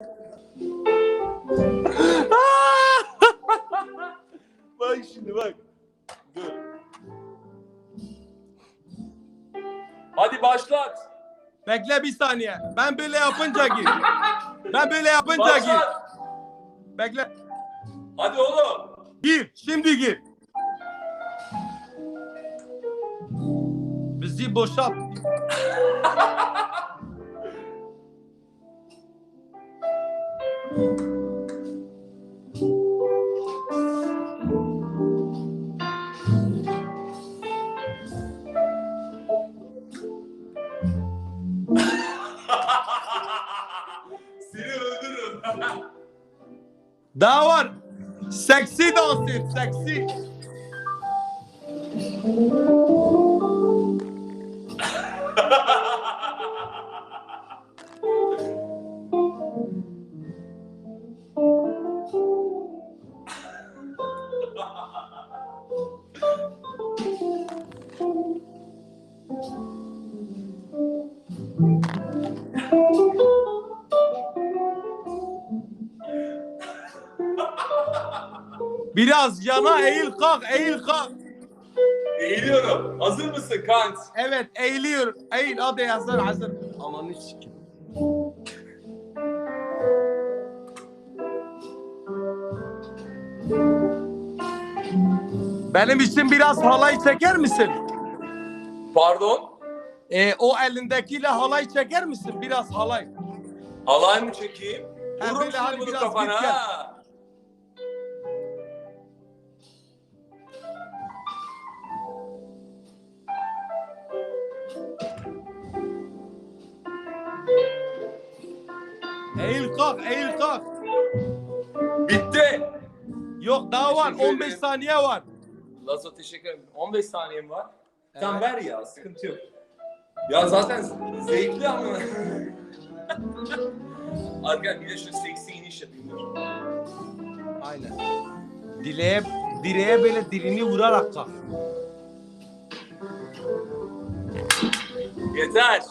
bak şimdi bak. Dur. Hadi başlat. Bekle bir saniye. Ben böyle yapınca gir. Ben böyle yapınca gir. Başlat. Bekle. Hadi oğlum. Gir. Şimdi gir. Bizi boşalt. Seni. Daha var. Seksi dans et. Seksi. Biraz yana eğil kalk. Eğil kalk. Eğiliyorum. Hazır mısın Kant? Evet eğiliyor. Eğil hadi hazır hazır. Aman sikim. Benim için biraz halay çeker misin? Pardon? Ee, o elindekiyle halay çeker misin? Biraz halay. Halay mı çekeyim? Ha, Vururum böyle şimdi hadi bunu biraz kafana git gel. ha. Eğil kalk, eğil kalk. Bitti. Yok daha var. Teşekkür 15 ederim. saniye var. Lazo teşekkür ederim. 15 saniyem var. Tamam Evet. ver ya sıkıntı yok. Ya zaten zevkli ama. Arkadaşlar bir de şu seksi iniş yapayım dur. Aynen. Direğe, direğe böyle dilini vurarak kalk. Yeter.